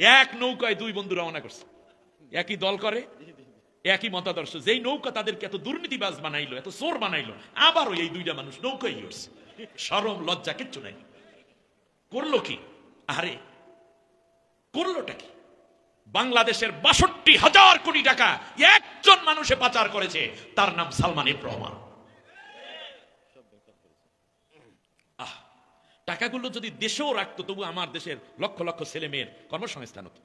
এক নৌকায় দুই বন্ধু রওনা করছে। একই দল করে, একই মতাদর্শ। যেই নৌকা তাদেরকে এত দুর্নীতিবাজ বানাইলো, এত চোর বানাইলো, আবারও এই দুইটা মানুষ নৌকায় উঠছে। সরম, লজ্জা, কিচ্ছু নাই। করল কি? আরে, করলোটা কি? বাংলাদেশের বাষট্টি হাজার কোটি টাকা একজন মানুষে পাচার করেছে, তার নাম সালমান এফ রহমান আহ টাকাগুলো যদি দেশেও রাখতো, তবু আমার দেশের লক্ষ লক্ষ ছেলে মেয়ের কর্মসংস্থান হতো।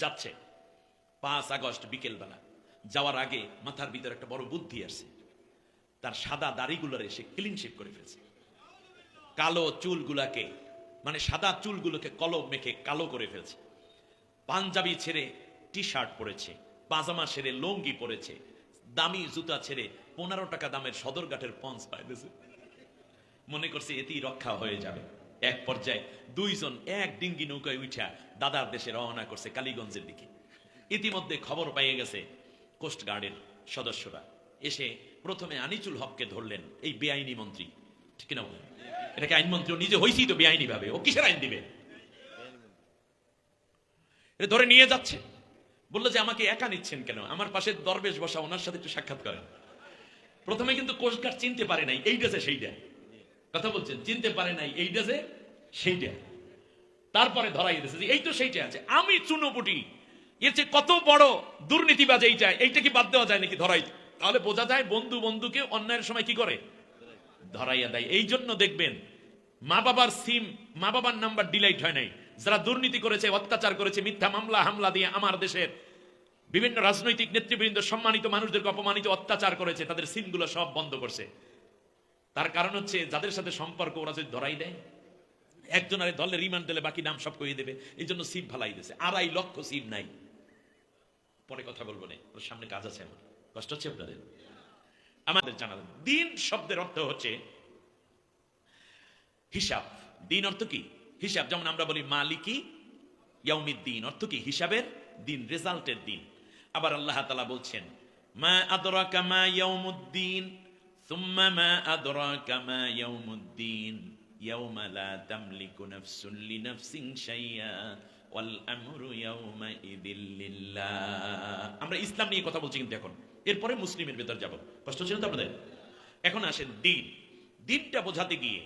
যাচ্ছে, পাঁচ আগস্ট বিকেলবেলা। যাওয়ার আগে মাথার ভিতরে একটা বড় বুদ্ধি আসছে। তার সাদা দাড়িগুলোর এসে ক্লিন শেপ করে ফেলছে। কালো চুলগুলাকে মানে সাদা চুলগুলোকে কলম মেখে কালো করে ফেলছে। পাঞ্জাবি ছেড়ে টি শার্ট পরেছে, পাজামা ছেড়ে লঙ্গি পরেছে, দামি জুতা ছেড়ে পনেরো টাকা দামের সদরঘাটের পঞ্চ পাইতেছে। মনে করছে এতেই রক্ষা হয়ে যাবে। এক পর্যায়ে দুইজন এক ডিঙ্গি নৌকায় উঠা দাদার দেশে রওনা করছে কালীগঞ্জের দিকে। ইতিমধ্যে খবর পেয়ে গেছে কোস্ট গার্ডের সদস্যরা। এসে প্রথমে আনিচুল হককে ধরলেন এই বেআইনি মন্ত্রী। ঠিক না বলেন? এটাকে আইনমন্ত্রী ও নিজে হয়েছেই তো বেআইনি ভাবে ও কিসের আইন দিবে? এটা ধরে নিয়ে যাচ্ছে। বলল যে, আমাকে একা নিচ্ছেন কেন? আমার পাশে দরবেশ বসা, ওনার সাথে একটু সাক্ষাৎ করেন। প্রথমে কিন্তু কোস্ট গার্ড চিনতে পারে নাই, এইটা যে সেইটা। কথা বলছেন, চিনতে পারে নাই এইটা যে সেইটা। তারপরে ধরাই দিয়েছে যে এই তো সেইটা আছে। আমি চুনোপুটি, এর চেয়ে কত বড় দুর্নীতিবাজ এইটা এইটা কি বাদ দেওয়া যায় নাকি ধরাই? তাহলে বোঝা যায় বন্ধু বন্ধুকে অন্যায়ের সময় কি করে? ধরাইয়া দেয়। এই জন্য দেখবেন, মা বাবার সিম, মা বাবার নাম্বার ডিলাইট হয় নাই। যারা দুর্নীতি করেছে, অত্যাচার করেছে, মিথ্যা মামলা, হামলা দিয়ে আমার দেশের বিভিন্ন রাজনৈতিক নেতৃবৃন্দ সম্মানিত মানুষদেরকে অপমানিত, অত্যাচার করেছে, তাদের সিমগুলো সব বন্ধ করছে। তার কারণ হচ্ছে যাদের সাথে সম্পর্ক, ওরা যদি ধরাই দেয়, একজন আরে দলে রিমান্ড দিলে বাকি নাম সব কইয়ে দেবে। এই জন্য সিম ফালাই দিয়েছে। আড়াই লক্ষ সিম নাই। পরে কথা বলব না, ওর সামনে কাজ আছে আমার কষ্ট হচ্ছে আপনাদের? আমাদের জানা দিন। শব্দের অর্থ হচ্ছে হিসাব। দিন অর্থ কি? হিসাব, যেমন আমরা বলি মালিকি দিন অর্থ কি? হিসাবের দিন, রেজাল্টের দিন। আবার আল্লাহ তালা বলছেন, মা আদরাকা মা ইয়াউমুদ্দিন। মা আদরাকা মা ইয়াউমুদ্দিন ইয়াউমা লা তামলিকু নাফসুন লিনাফসিন শাইয়া ওয়াল আমরু ইয়াউমা ইদিল লিল্লাহ আমরা ইসলাম নিয়ে কথা বলছি কিন্তু এখন। এরপরে মুসলিমের ভেতর যাব। কষ্ট ছিল তো আপনাদের? এখন আসেন দিন। দিনটা বোঝাতে গিয়ে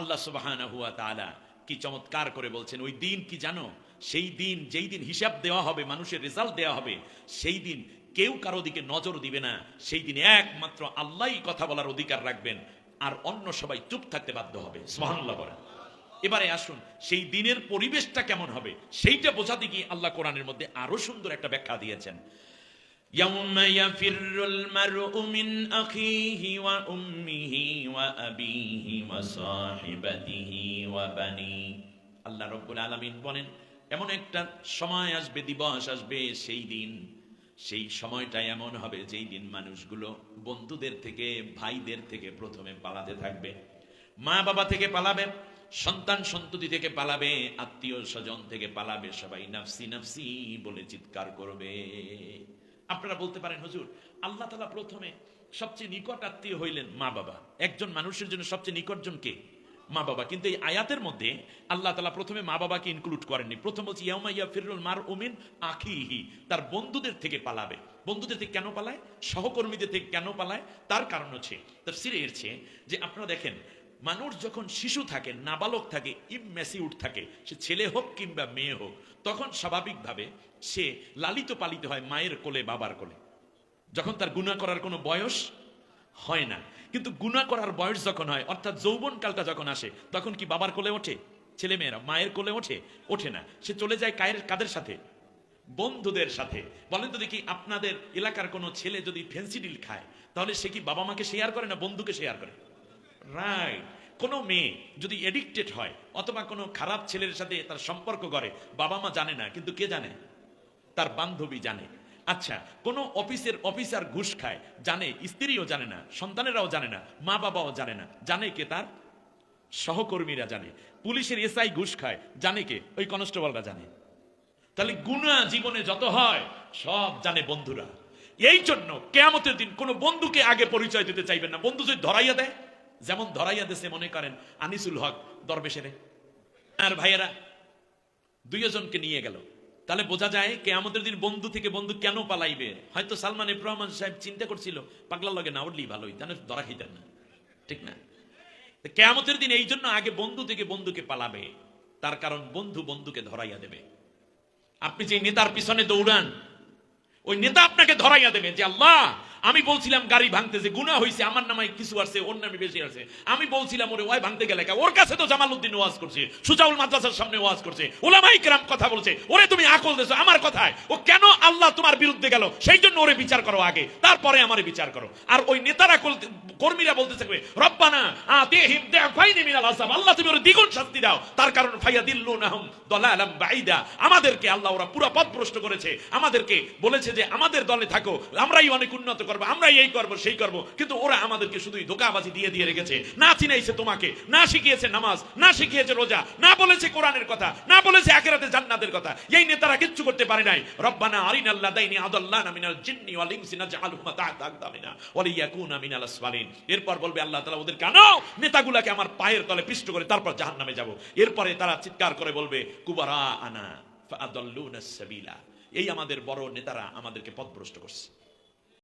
আল্লাহ সুবহানাহু হুয়া তাআলা কি চমৎকার করে বলছেন, ওই দিন কি জানো? সেই দিন, যেই দিন হিসাব দেওয়া হবে, মানুষের রেজাল্ট দেওয়া হবে, সেই দিন কেউ কারো দিকে নজর দিবে না সেই দিন একমাত্র আল্লাহই কথা বলার অধিকার রাখবেন আর অন্য সবাই চুপ থাকতে বাধ্য হবে সুবহানাল্লাহ বলেন এবারে আসুন সেই দিনের পরিবেশটা কেমন হবে সেইটা বোঝাতে গিয়ে আল্লাহ কোরআনের মধ্যে আরো সুন্দর একটা ব্যাখ্যা দিয়েছেন يوم يفر المرء من أخيه وأمه وأبيه وصاحبته وبنيه আল্লাহ রব্বুল আলামিন বলেন এমন একটা সময় আসবে দিবস আসবে সেই দিন সেই সময়টা এমন হবে যেই দিন মানুষগুলো বন্ধুদের থেকে, ভাইদের থেকে প্রথমে পালাতে থাকবে। মা বাবা থেকে পালাবে, সন্তান সন্ততি থেকে পালাবে, আত্মীয় স্বজন থেকে পালাবে, সবাই নাফসি নাফসি বলে চিৎকার করবে। আপনারা বলতে পারেন, হুজুর, আল্লাহ তালা প্রথমে সবচেয়ে নিকট আত্মীয় হইলেন মা বাবা। একজন মানুষের জন্য সবচেয়ে নিকটজন কে? মা বাবা। কিন্তু এই আয়াতের মধ্যে আল্লাহ তালা প্রথমে মা বাবাকে ইনক্লুড করেননি। প্রথম বলছি ইয়াউমাইয়া ফিরুল মার ওমিন আখিহি। তার বন্ধুদের থেকে পালাবে। বন্ধুদের থেকে কেন পালায়? সহকর্মীদের থেকে কেন পালায়? তার কারণ হচ্ছে তার সিরে এরছে যে আপনারা দেখেন, মানুষ যখন শিশু থাকে, নাবালক থাকে ইমেসিউড থাকে, সে ছেলে হোক কিংবা মেয়ে হোক, তখন স্বাভাবিকভাবে সে লালিত পালিত হয় মায়ের কোলে, বাবার কোলে। যখন তার গুণা করার কোনো বয়স হয় না। কিন্তু গুণা করার বয়স যখন হয়, অর্থাৎ যৌবন কালটা যখন আসে, তখন কি বাবার কোলে ওঠে? ছেলে মেয়েরা মায়ের কোলে ওঠে? ওঠে না। সে চলে যায় কায়ের, কাদের সাথে? বন্ধুদের সাথে। বলেন তো দেখি, আপনাদের এলাকার কোনো ছেলে যদি ফেন্সিডিল খায়, তাহলে সে কি বাবা মাকে শেয়ার করে না বন্ধুকে শেয়ার করে? রাইট কোনো মেয়ে যদি এডিক্টেড হয়, অথবা কোনো খারাপ ছেলের সাথে তার সম্পর্ক করে বাবা মা জানে না, কিন্তু কে জানে? তার বান্ধবী জানে। আচ্ছা কোন অফিসের অফিসার ঘুষ খায়, জানে, স্ত্রীও জানে না, সন্তানেরাও জানে না, মা বাবাও জানে না, জানে কে তার? সহকর্মীরা জানে, পুলিশের এসআই ঘুষ খায়, জানে কে? ওই কনস্টেবলরা জানে। তাহলে গুণা জীবনে যত হয়, সব জানে বন্ধুরা। এই জন্য কেয়ামতের দিন কোনো বন্ধুকে আগে পরিচয় দিতে চাইবেন না। বন্ধু যদি ধরাইয়া দেয়, যেমন ধরাইয়া দেশে মনে করেন আনিসুল হক দরবেশেরে। আর ভাইয়েরা, দুইজনকে নিয়ে গেল। তাহলে বোঝা যায় কে আমাদের দিন বন্ধু থেকে বন্ধু কেন পালাইবে? হয়তো সালমান ইব্রাহমান রহমান সাহেব চিন্তা করছিল পাগলা লগে না উঠলেই ভালোই, তাহলে ধরা খাইতেন না। ঠিক না? কেয়ামতের দিন এই জন্য আগে বন্ধু থেকে বন্ধুকে পালাবে, তার কারণ বন্ধু বন্ধুকে ধরাইয়া দেবে। আপনি যে নেতার পিছনে দৌড়ান, ওই নেতা আপনাকে ধরাইয়া দেবে যে, আল্লাহ আমি বলছিলাম গাড়ি ভাঙতে যে গুণা হয়েছে আমার নামে কিছু আছে, ওর নামে বেশি আছে। আমি বলছিলাম, ওরে ওই ভাঙতে গেলে ওর কাছে তো জামাল উদ্দিন ওয়াজ করছে, সুজাউল মাদ্রাসার সামনে ওয়াজ করছে, ওলামাই কেরাম কথা বলছে, ওরে, তুমি আকল দেছো, আমার কথায়, ও কেন আল্লাহ তোমার বিরুদ্ধে গেল? সেই জন্য ওরে বিচার করো আগে, তারপরে আমারে বিচার করো। আর ওই নেতারা কর্মীরা বলতে থাকবে, রব্বানা আতিহিম দিফাইনি মিনাল আযাব, আল্লাহ তুমি ওরে দ্বিগুণ শাস্তি দাও। তার কারণ ফাইয়া দিল্লুনাহুম দলালাম বাইদা আমাদেরকে আল্লাহ ওরা পুরো প্রশ্ন করেছে, আমাদেরকে বলেছে যে, আমাদের দলে থাকো, আমরাই অনেক উন্নত করব, আমরাই এই করব, সেই করব। কিন্তু ওরা আমাদেরকে শুধুই ধোকাবাজি দিয়ে দিয়ে রেখেছে। না চিনাইছে তোমাকে, না শিখিয়েছে নামাজ, না শিখিয়েছে রোজা, না বলেছে কোরআনের কথা, না বলেছে আখিরাতে জান্নাতের কথা। এই নেতারা কিচ্ছু করতে পারে নাই। রব্বানা আরিনাল্লাহ দাইনি আদাল্লানা মিনাল জিন্নি ওয়াল ইনসি নাজআলহুমা তাহতা আকদামিনা ওয়া লিয়াকুনা মিনাল আসফালিন। এরপর বলবে আল্লাহ তাআলা ওদের কেন নেতাগুলাকে আমার পায়ের তলে পিষ্ট করে তারপর জাহান্নামে যাব। এরপরে তারা চিৎকার করে বলবে কুবারা আনা ফাআদাল্লুনা সাবিলা। এই আমাদের বড় নেতারা আমাদেরকে পথভ্রষ্ট করছে।